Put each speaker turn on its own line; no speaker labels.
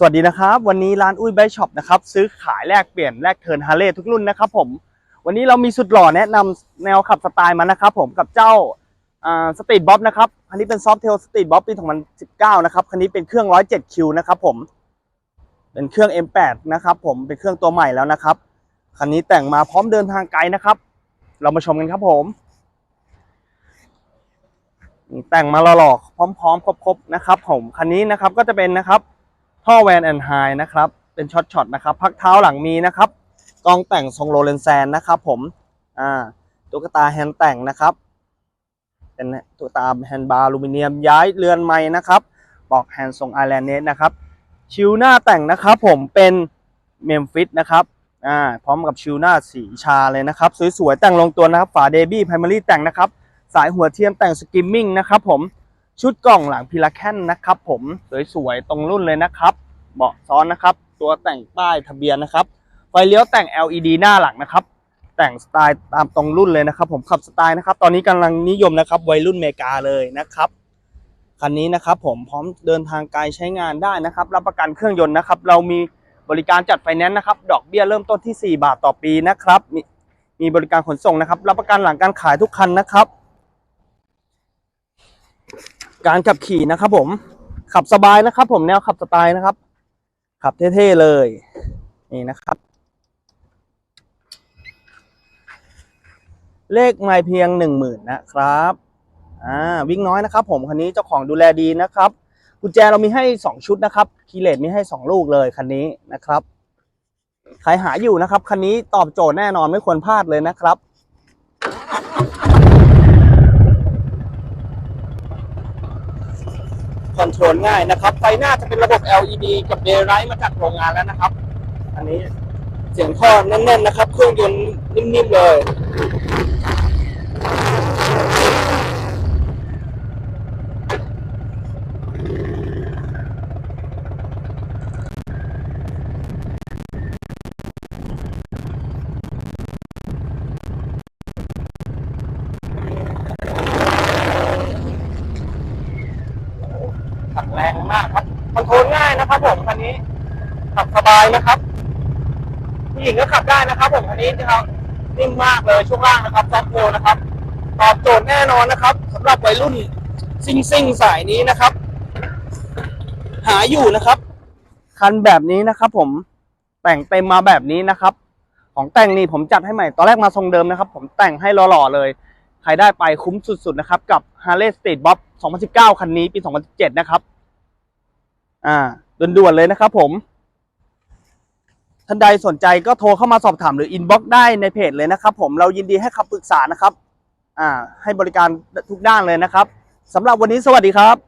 สวัสดีนะครับ วันนี้ร้านอุ้ยไบช็อปนะครับซื้อขายแลกเปลี่ยนแลกเทิร์นฮาร์เลย์ทุกรุ่นนะครับผมวันนี้เรามีสุดหล่อแนะนำแนวขับสไตล์มานะครับผมกับเจ้าสตรีทบ๊อบนะครับคันนี้เป็นซอฟเทลสตรีทบ๊อบปี 2019 นะครับคันนี้เป็นเครื่อง 107คิวนะครับผมเป็นเครื่อง M8 นะครับผมเป็นเครื่องตัวใหม่แล้วนะครับคันนี้แต่งมาพร้อมเดินทางไกลนะครับ เรามาชมกันครับผมแต่งมาหล่อๆพร้อมๆ ครบๆนะครับผมคันนี้นะครับก็จะเป็นนะครับ ท่อแวนแอนไฮนะครับ เป็นช็อตช็อตนะครับ พักเท้าหลังมีนะครับ กองแต่งทรงโรเลนแซนนะครับผม อ่า ตุ๊กตาแฮนด์แต่งนะครับ เป็นตุ๊กตาแฮนด์บาร์ลูมิเนียมย้ายเรือนไม้นะครับ บอกแฮนด์ทรงไอแลนเนสนะครับ ชิวหน้าแต่งนะครับผมเป็นเมมฟิสนะครับ อ่า พร้อมกับชิวหน้าสีชาเลยนะครับ สวยๆ แต่งลงตัวนะครับ ฝาเดบี้ไพรมารีแต่งนะครับ สายหัวเทียมแต่งสกิมมิ่งนะครับผม ชุดกล่องหลังพิลาแคนนะครับผมสวยๆตรงรุ่นเลยนะครับเบาะซ้อนนะครับ ตัวแต่งป้ายทะเบียนนะครับ ไฟเลี้ยวแต่ง LED หน้าหลังนะครับ แต่งสไตล์ตามตรงรุ่นเลยนะครับ ผมขับสไตล์นะครับ ตอนนี้กำลังนิยมนะครับ วัยรุ่นเมกาเลยนะครับคันนี้นะครับ ผมพร้อมเดินทางไกลใช้งานได้นะครับ รับประกันเครื่องยนต์นะครับ เรามีบริการจัดไฟแนนซ์นะครับ ดอกเบี้ยเริ่มต้นที่ 4 บาทต่อปีนะครับ มีมีบริการขนส่งนะครับ รับประกันหลังการขายทุกคันนะครับ การขับขี่นะครับผมขับสบายนะครับ ผมแนวขับสไตล์นะครับ ขับเท่ๆเลย นี่นะครับ เลขไม่เพียงหนึ่งหมื่นนะครับอ่าวิ่งน้อยนะครับ ผมคันนี้เจ้าของดูแลดีนะครับกุญแจเรามีให้สองชุดนะครับคีเลสมีให้สองลูกเลยคันนี้นะครับใครหาอยู่นะครับ คันนี้ตอบโจทย์แน่นอนไม่ควรพลาดเลยนะครับ คอนโทรลง่ายนะครับ ไฟหน้าจะเป็นระบบ LED กับ Daylight มาจากโรงงานแล้วนะครับ อันนี้เสียงท่อแน่นๆนะครับ เครื่องยนต์นิ่มๆเลย ขับแรงมากครับคอนโทรลง่ายนะครับผมคันนี้ขับสบายนะครับผู้หญิงก็ขับได้นะครับผมคันนี้นะครับนิ่มมากเลยช่วงล่างนะครับซอฟโฟนะครับตอบโจทย์แน่นอนนะครับสำหรับวัยรุ่นซิงซิงสายนี้นะครับ หาอยู่นะครับ คันแบบนี้นะครับผมแต่งเต็มมาแบบนี้นะครับ ของแต่งนี่ผมจัดให้ใหม่ตอนแรกมาทรงเดิมนะครับ ผมแต่งให้หล่อๆเลย ใครได้ไปคุ้มสุดๆนะครับ กับ Harley Street Bob 2019 คันนี้ปี 2017 นะครับ อ่าด่วนๆเลยนะครับผม ท่านใดสนใจก็โทรเข้ามาสอบถามหรืออินบ็อกได้ในเพจเลยนะครับ ผมเรายินดีให้คำปรึกษานะครับ อ่า ให้บริการทุกด้านเลยนะครับสำหรับวันนี้สวัสดีครับ